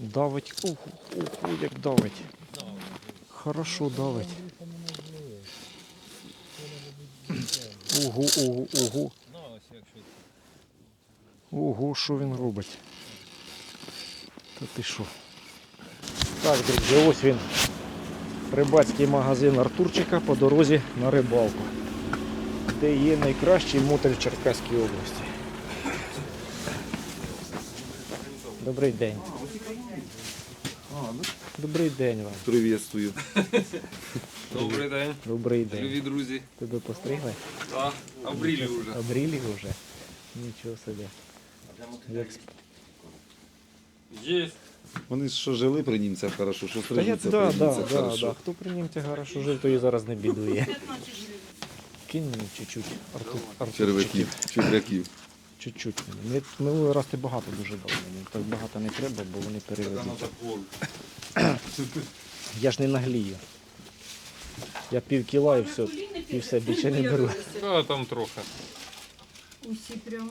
Давить. Ух, ух, ух, як давить. Хорошо давить. Ого, ого, ого. Ого, що він робить? Та ти що? Так, друзі, ось він. Рибацький магазин Артурчика по дорозі на рибалку, де є найкращий мотель Черкаській області. Добрий день. Добрий день вам. Приветствую. Добрий день, Добрий день. любі друзі. Тебе постригли? Так, обрілі вже. Обрілі вже? Нічого собі. Як... сп- Є. Вони ж що жили при німцях хорошо, що Та я, стрижуться да, при да, німцях да, хорошо. да. Хто при німцях хорошо жив, то і зараз не бідує. Кинь мені чуть-чуть. Артур, Червяків, червяків. Чуть-чуть. Ми- Минулий раз ти багато дуже дав мені. Так багато не треба, бо вони переведуть. Я ж не наглію. Я пів кіла і все, і все, більше не беру. А там трохи. Усі прямо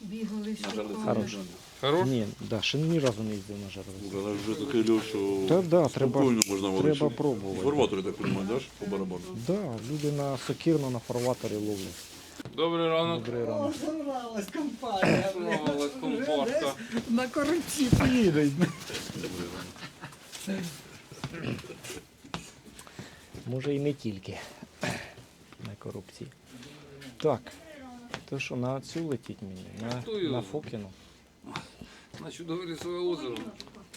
бігали. Хорош. Хорош? Ні, да, ще ні разу не їздив на жарову. Але вже таке льо, що Та да, треба, спокійно можна треба пробувати. Фарватори так розумієш, да, ж, по барабану. Да, люди на сокирно, на фарватері ловлять. Добрий ранок. Добрий ранок. Собралась компанія. Знову компашка. На коротці поїдуть. Може і не тільки на корупції. Так, то що, на цю летіть мені? На, Тую. на Фокіну? На чудове лісове озеро.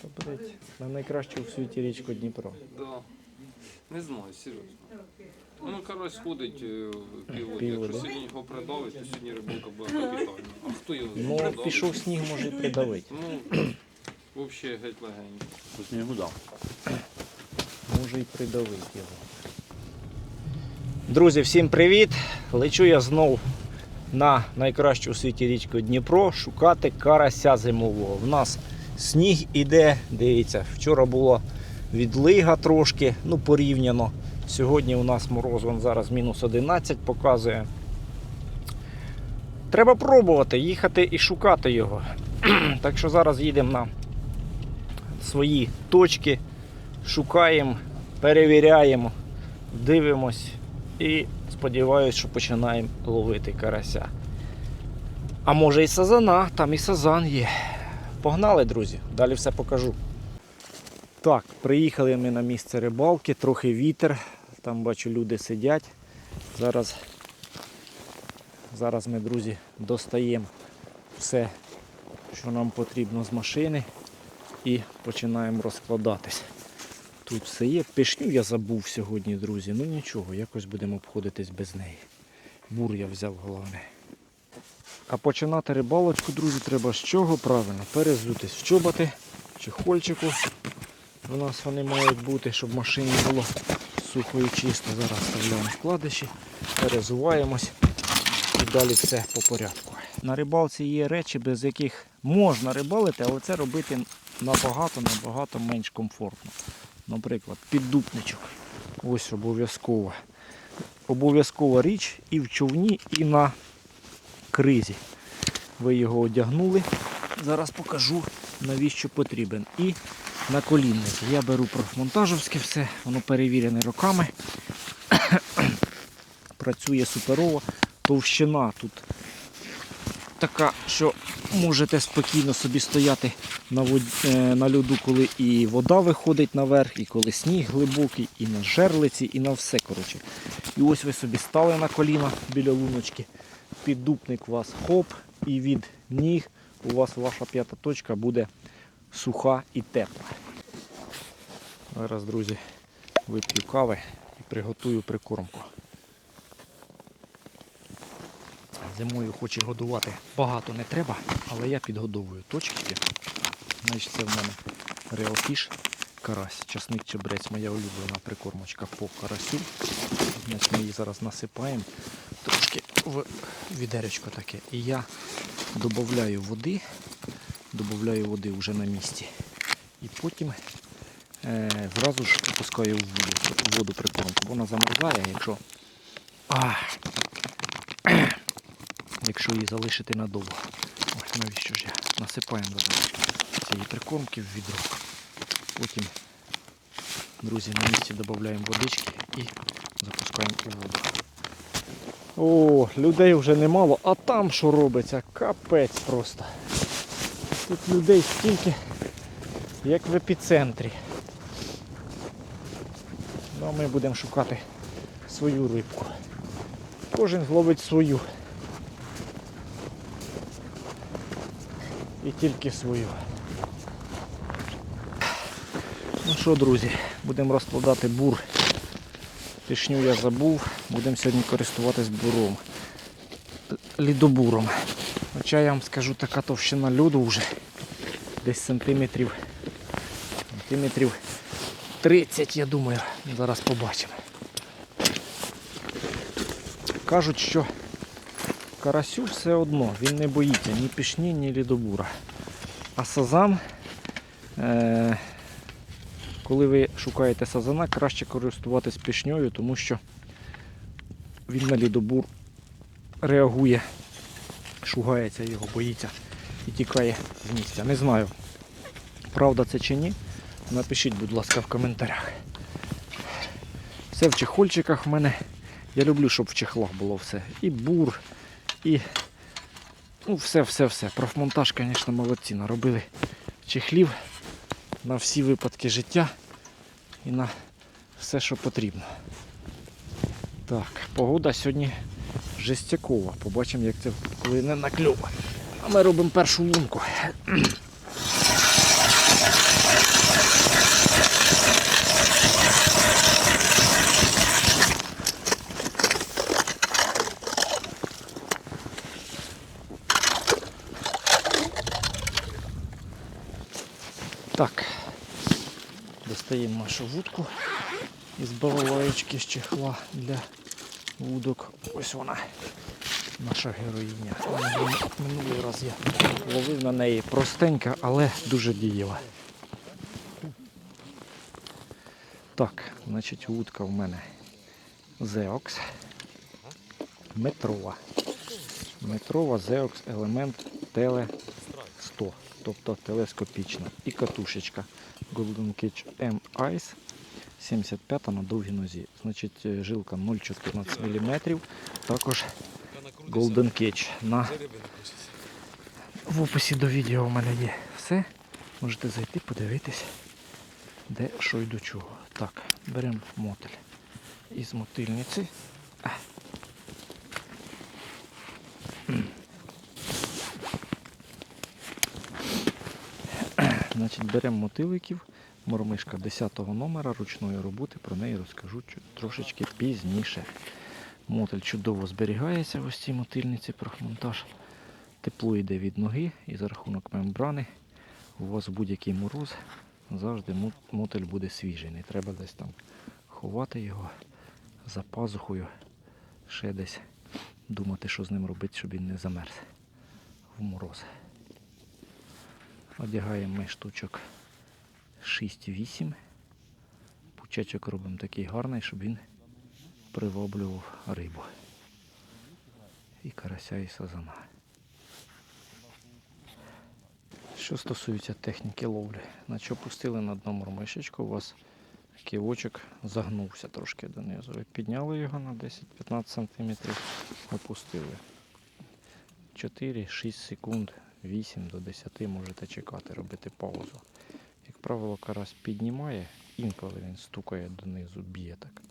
Та блять, на найкращу в світі річку Дніпро. Да. Не знаю, серйозно. Ну, карась ходить е, в піводі. Піводі. Якщо сьогодні його придавить, то сьогодні рибалка буде капітальна. А хто його Ну, придавить? пішов сніг, може і придавить. Ну, взагалі геть легенько. По снігу дав. Може і придавить його. Друзі, всім привіт! Лечу я знов на найкращу у світі річку Дніпро шукати карася зимового. В нас сніг іде, дивіться, вчора було відлига трошки, ну порівняно. Сьогодні у нас мороз вон зараз мінус 11 показує. Треба пробувати їхати і шукати його. так що зараз їдемо на свої точки, шукаємо, перевіряємо, дивимось і сподіваюся, що починаємо ловити карася. А може і сазана, там і сазан є. Погнали, друзі, далі все покажу. Так, приїхали ми на місце рибалки, трохи вітер. Там бачу, люди сидять. Зараз, зараз ми, друзі, достаємо все, що нам потрібно з машини і починаємо розкладатись. Тут все є. Пишню я забув сьогодні, друзі. Ну нічого, якось будемо обходитись без неї. Бур я взяв головне. А починати рибалочку, друзі, треба з чого? Правильно, перезутись в чоботи, чехольчику. У нас вони мають бути, щоб машині було сухо і чисто. Зараз вставляємо вкладиші, перезуваємось і далі все по порядку. На рибалці є речі, без яких можна рибалити, але це робити набагато набагато менш комфортно. Наприклад, піддупничок. Ось обов'язково. Обов'язкова річ і в човні, і на кризі. Ви його одягнули. Зараз покажу, навіщо потрібен. І на колінник. Я беру профмонтажовське все, воно перевірене роками. Працює суперово. Товщина тут така, що можете спокійно собі стояти на, вод... е, на льоду, коли і вода виходить наверх, і коли сніг глибокий, і на жерлиці, і на все. коротше. І ось ви собі стали на коліна біля луночки. Піддупник у вас хоп, і від ніг у вас ваша п'ята точка буде суха і тепла. Зараз, друзі, вип'ю кави і приготую прикормку. Зимою хоч і годувати багато не треба, але я підгодовую точки. Значить, це в мене реофіш, карась, часник чебрець, моя улюблена прикормочка по карасю. Значить, ми її зараз насипаємо трошки в відеречко таке. І я додаю води, додаю води вже на місці. І потім е, зразу ж опускаю в воду, воду прикормку. Вона замерзає, якщо. А, якщо її залишити надовго. Ось, навіщо ж я? Насипаємо цієї прикормки в відро. Потім, друзі, на місці додаємо водички і запускаємо воду. О, людей вже немало, а там що робиться? Капець просто. Тут людей стільки, як в епіцентрі. Ну, а ми будемо шукати свою рибку. Кожен зловить свою. І тільки свою. Ну що, друзі, будемо розкладати бур. Пішню я забув. Будемо сьогодні користуватись буром. Лідобуром. Хоча я вам скажу, така товщина льоду вже десь сантиметрів. Сантиметрів 30, я думаю. Зараз побачимо. Кажуть, що карасю все одно, він не боїться ні пішні, ні лідобура. А сазан, е- коли ви шукаєте сазана, краще користуватись пішньою, тому що він на лідобур реагує, шугається його, боїться і тікає з місця. Не знаю, правда це чи ні. Напишіть, будь ласка, в коментарях. Все в чехольчиках в мене. Я люблю, щоб в чехлах було все. І бур, і ну, все-все-все. Профмонтаж, звісно, молодці. Наробили чехлів на всі випадки життя і на все, що потрібно. Так, погода сьогодні жестякова. Побачимо, як це коли не накльовує. А ми робимо першу лунку. Так, достаємо нашу вудку із балалаєчки з чехла для вудок. Ось вона, наша героїня. Минулий раз я ловив на неї простенька, але дуже дієва. Так, значить вудка в мене Зеокс. Метрова. Метрова Zeox елемент теле 100, тобто телескопічна. І катушечка Golden Cage M Ice 75 на довгій нозі. Значить е, жилка 0,14 мм. Також Golden Cage. На... В описі до відео у мене є все. Можете зайти, подивитись, де що й до чого. Так, беремо мотель із мотильниці. Значить, беремо мотиликів, мормишка 10 номера ручної роботи, про неї розкажу трошечки пізніше. Мотель чудово зберігається в ось цій мотильниці, профмонтаж. Тепло йде від ноги і за рахунок мембрани у вас будь-який мороз завжди мотель буде свіжий. Не треба десь там ховати його за пазухою, ще десь думати, що з ним робити, щоб він не замерз в мороз. Одягаємо ми штучок 6-8. Пучечок робимо такий гарний, щоб він приваблював рибу. І карася, і сазана. Що стосується техніки ловлі, наче опустили на дно мормишечку, у вас ківочок загнувся трошки донизу. Ви підняли його на 10-15 см, опустили. 4-6 секунд, 8 до 10 можете чекати, робити паузу. Правило, карась піднімає, інколи він стукає донизу, б'є так,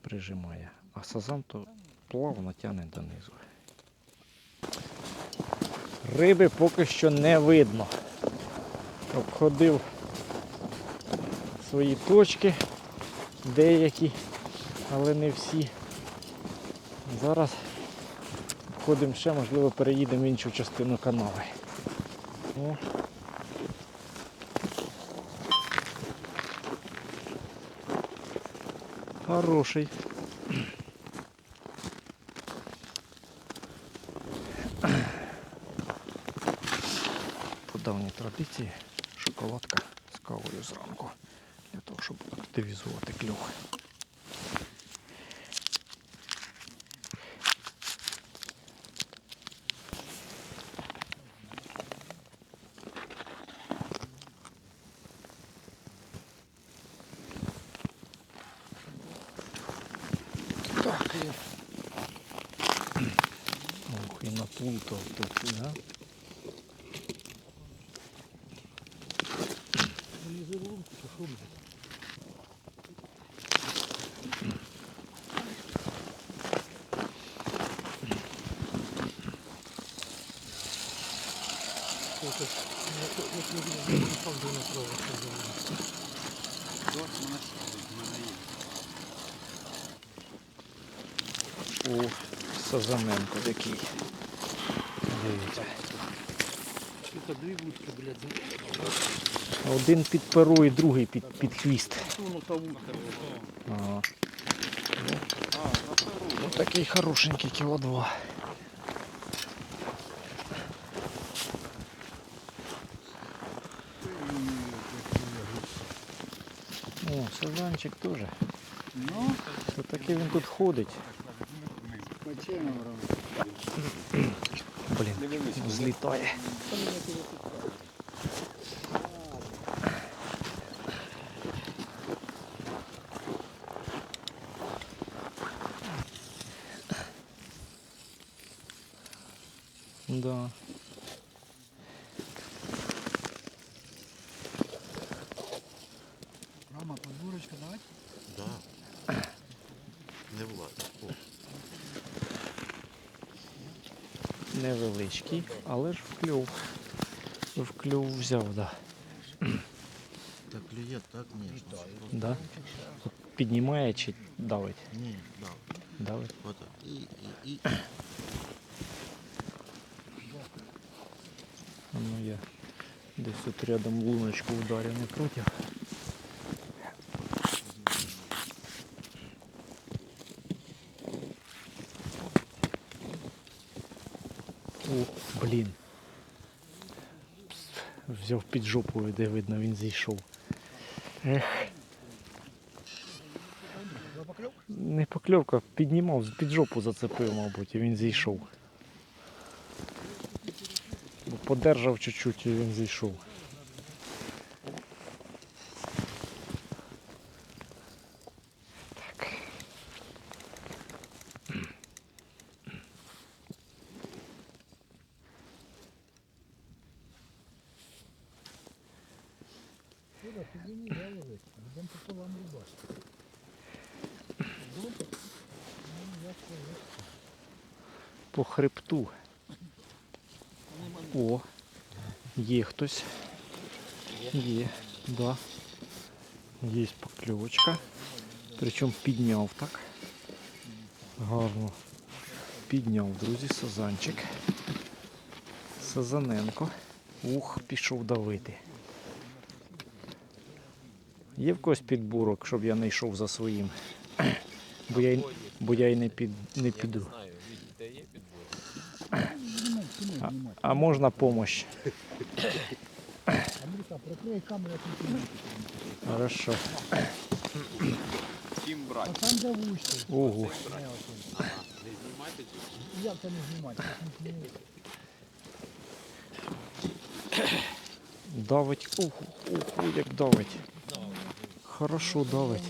прижимає. А сазан то плавно тягне донизу. Риби поки що не видно. Обходив свої точки, деякі, але не всі. Зараз Ходимо ще, можливо, переїдемо в іншу частину канави. О. Хороший. По давній традиції шоколадка з кавою зранку. Для того, щоб активізувати клюв. фунтов тут, да? О, Сазаненко який. Дивіться. Один під перо і другий під, під хвіст. Ага. Ну, ну, такий хорошенький кіло два. сазанчик теж. Ну, То таки він тут ходить. Блін, злітає. Да. Невеличкий, але ж вклюв. Вклюв взяв, да. Так клює, так ніжно. Да? От Піднімає чи давить? Ні, да. Давить. Отак. І, і, і. Ну я десь тут рядом луночку ударю не проти. О, блін. Взяв під жопу, де видно, він зійшов. Ех. Не покльовка, піднімав, під жопу зацепив, мабуть, і він зійшов. Подержав чуть-чуть і він зійшов. По хребту. О, є хтось. Є, да. Є покльовочка. Причому підняв так. Гарно. Підняв, друзі, сазанчик. Сазаненко. Ух, пішов давити. Є в когось підбурок, щоб я не йшов за своїм. Бо я, бо я й не, під, не піду. А, можна помощь? Хорошо. Чим брати? а там завучся. Ого. Як це не знімати? Давить. Ого, ого, як давить. Хорошо давить.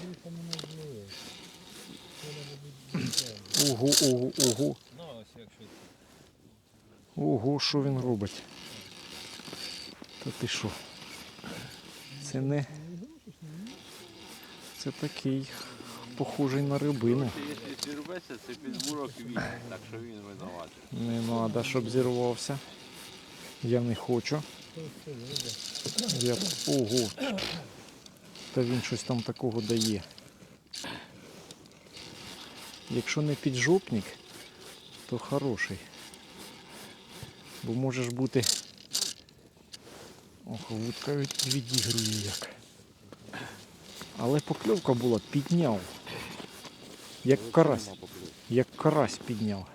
Ого, ого, ого. Ого, що він робить? Та ти що? Це не. Це такий похожий на рибину. Якщо зірветься, це підбурок він, так що він винуватий. Не треба, щоб зірвався. Я не хочу. Я... Ого. Та він щось там такого дає. Якщо не піджопник, то хороший. Бо може ж бути. Ох, вудка від- відігрує як. Але покльовка була, підняв. Як карась. Як карась підняв.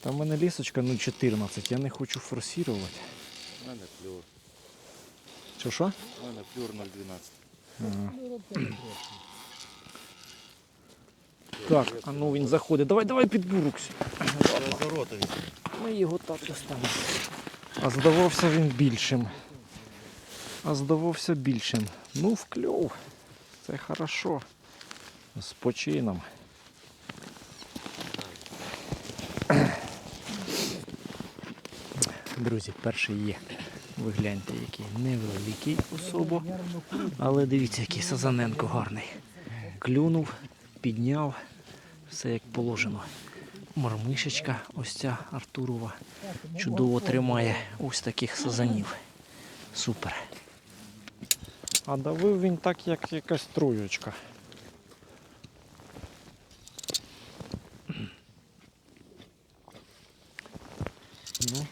Там в мене лісочка 0,14, я не хочу форсувати. У мене флюр. Що що? У мене флюр 0,12. Ага. Так, а ну він заходить. Давай, давай під буруксі. Ми його так достанемо. А здавався він більшим. А здавався більшим. Ну вкльов. Це хорошо. З почином. Друзі, перший є. Ви гляньте, який невеликий особо. Але дивіться, який Сазаненко гарний. Клюнув, підняв все як положено. Мармишечка, ось ця Артурова, чудово тримає ось таких сазанів. Супер. А давив він так, як якась троєчка. Ну,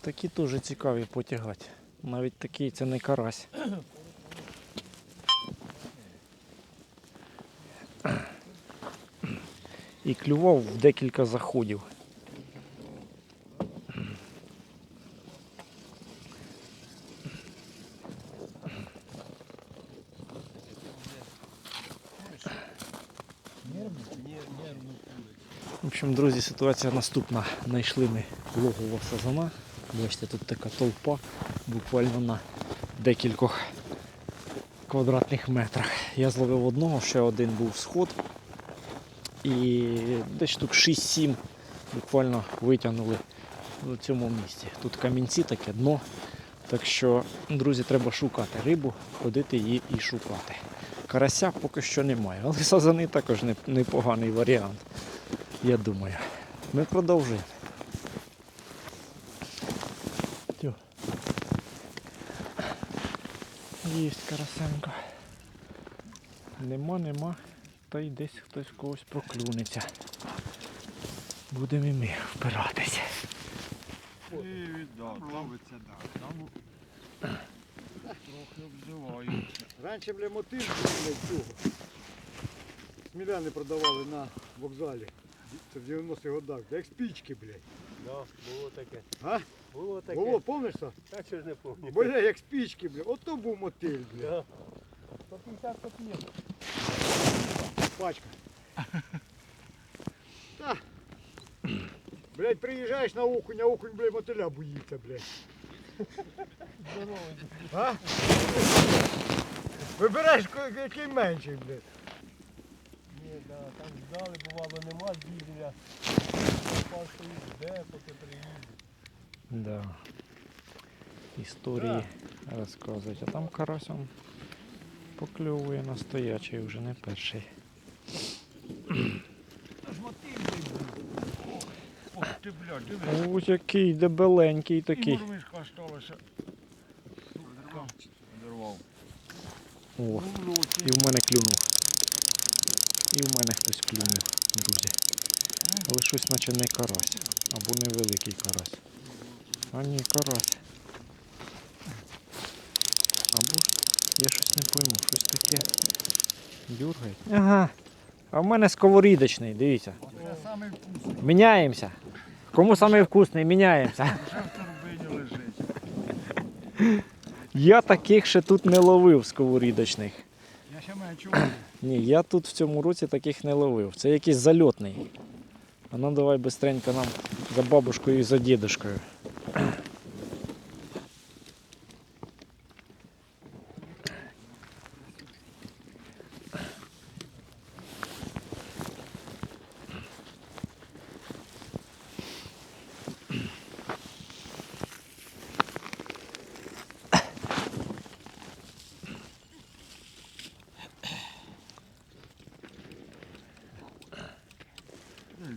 такі теж цікаві потягати. Навіть такий це не карась. І клював в декілька заходів. В общем, друзі, ситуація наступна. Знайшли ми логово сазана. Бачите, тут така толпа буквально на декількох квадратних метрах. Я зловив одного, ще один був сход. І десь штук 6-7 буквально витягнули в цьому місці. Тут камінці таке дно. Так що, друзі, треба шукати рибу, ходити її і шукати. Карася поки що немає, але сазани також непоганий варіант. Я думаю. Ми продовжуємо. Єсть карасенко. Нема, нема. Та й десь хтось когось проклюнеться. Будемо і ми впиратися. Ловиться, да. Там трохи обзивають. Раніше, бля, мотив блядь, цього. Сміляни продавали на вокзалі. Це в 90-х годах. Як спічки, блядь. Да, було таке. А? Було Було, помниш що? Так що ж не пам'ятаю. Бля, як спічки, блядь. Ото був мотиль, блядь. Да. 150 копійок. Пачка. Та. Блядь, приїжджаєш на окунь, а окунь, блядь, мотиля боїться, блядь. А? Вибираєш, який менший, блядь. Ні, да, там ждали, бувало, нема дізеля. Попав стоїть, де, поки приїде. Да. Історії розказують. А там карась он покльовує настоячий вже не перший. Та ж мотив був. Дивись. Ось який дебеленький І такий. Одервав. О, і в мене клюнув. І в мене хтось клюнув, друзі. Але щось наче не карась. Або невеликий карась. А ні, карась. Або я щось не пойму, щось таке дюргає. Ага. А в мене сковорідочний, дивіться. Міняємося. Кому самий вкусний, міняємося. Я таких ще тут не ловив сковорідочних. Я ще мене чувак. Ні, я тут в цьому році таких не ловив. Це якийсь зальотний. А ну давай бистренько нам за бабушкою і за дідушкою.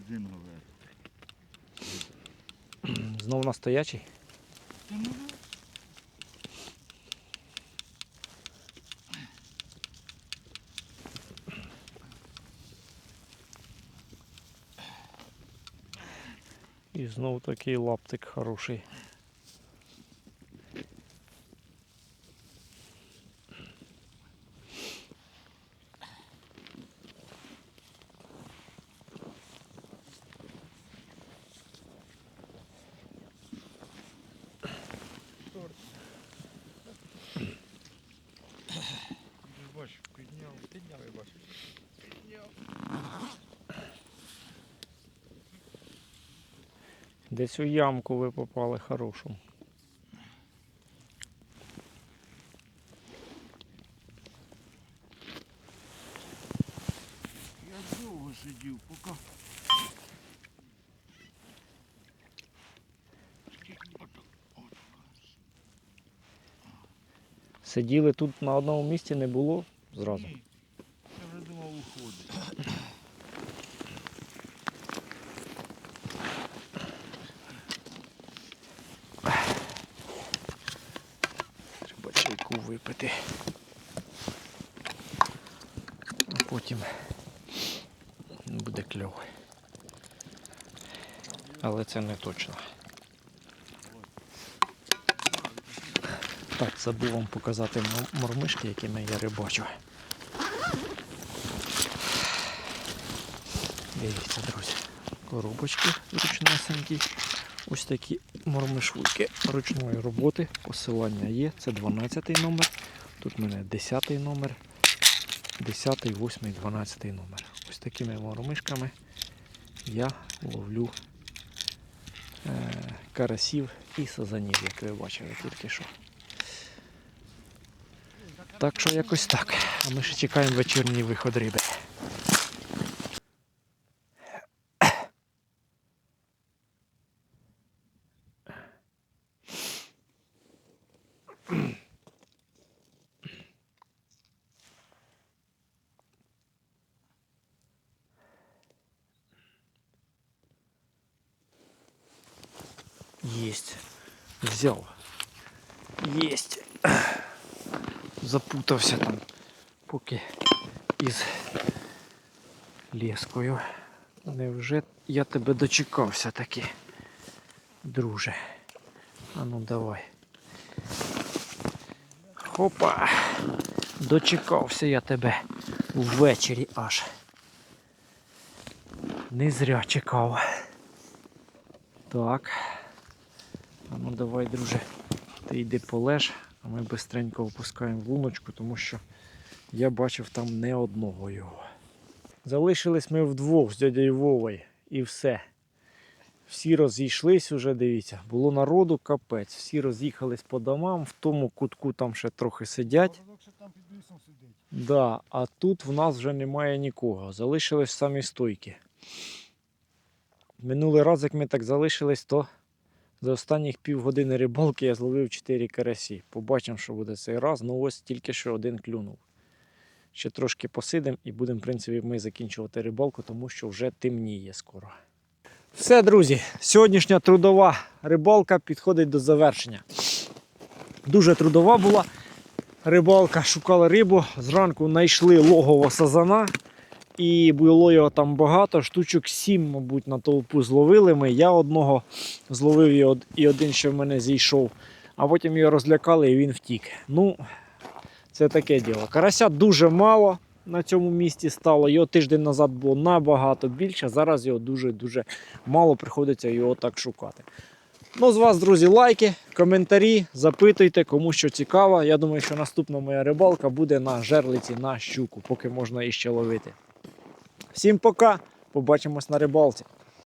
Дим ловить. Знов настоячий. І знову такий лаптик хороший. Десь у ямку ви попали хорошу. Я довго сидів, поки... Сиділи тут на одному місці не було зразу. Це не точно. Так, забув вам показати мормишки, якими я рибачу. Дивіться, друзі. Коробочки ручнесенькі. Ось такі мормишвуйки ручної роботи. Посилання є. Це 12 номер. Тут в мене 10 номер. 10, 8, 12 номер. Ось такими мормишками я ловлю карасів і сазанів, як ви бачили тільки що. Так що якось так. А ми ще чекаємо вечірній виход риби. Есть. Взял. Есть. Запутався там, поки із лескою. Невже я тебе дочекався таки, друже? А ну давай. Хопа! Дочекався я тебе ввечері аж. Не зря чекав. Так. А ну давай, друже, ти йди полеж, а ми бистренько опускаємо луночку, тому що я бачив там не одного його. Залишились ми вдвох з дядею Вовою і все. Всі розійшлись уже, дивіться, було народу капець. Всі роз'їхались по домам, в тому кутку там ще трохи сидять. Да, а тут в нас вже немає нікого. Залишились самі стойки. Минулий раз, як ми так залишились, то за останніх півгодини рибалки я зловив 4 карасі. Побачимо, що буде цей раз. Ну ось тільки що один клюнув. Ще трошки посидимо і будемо, в принципі, ми закінчувати рибалку, тому що вже темніє скоро. Все, друзі, сьогоднішня трудова рибалка підходить до завершення. Дуже трудова була рибалка, шукали рибу. Зранку знайшли логово сазана. І було його там багато, штучок сім, мабуть, на толпу зловили ми. Я одного зловив і один ще в мене зійшов, а потім його розлякали і він втік. Ну, це таке діло. Карася дуже мало на цьому місці стало. Його тиждень назад було набагато більше. Зараз його дуже-дуже мало приходиться його так шукати. Ну, з вас, друзі, лайки, коментарі, запитуйте, кому що цікаво. Я думаю, що наступна моя рибалка буде на жерлиці на щуку, поки можна іще ловити. Всім пока! Побачимось на рибалці.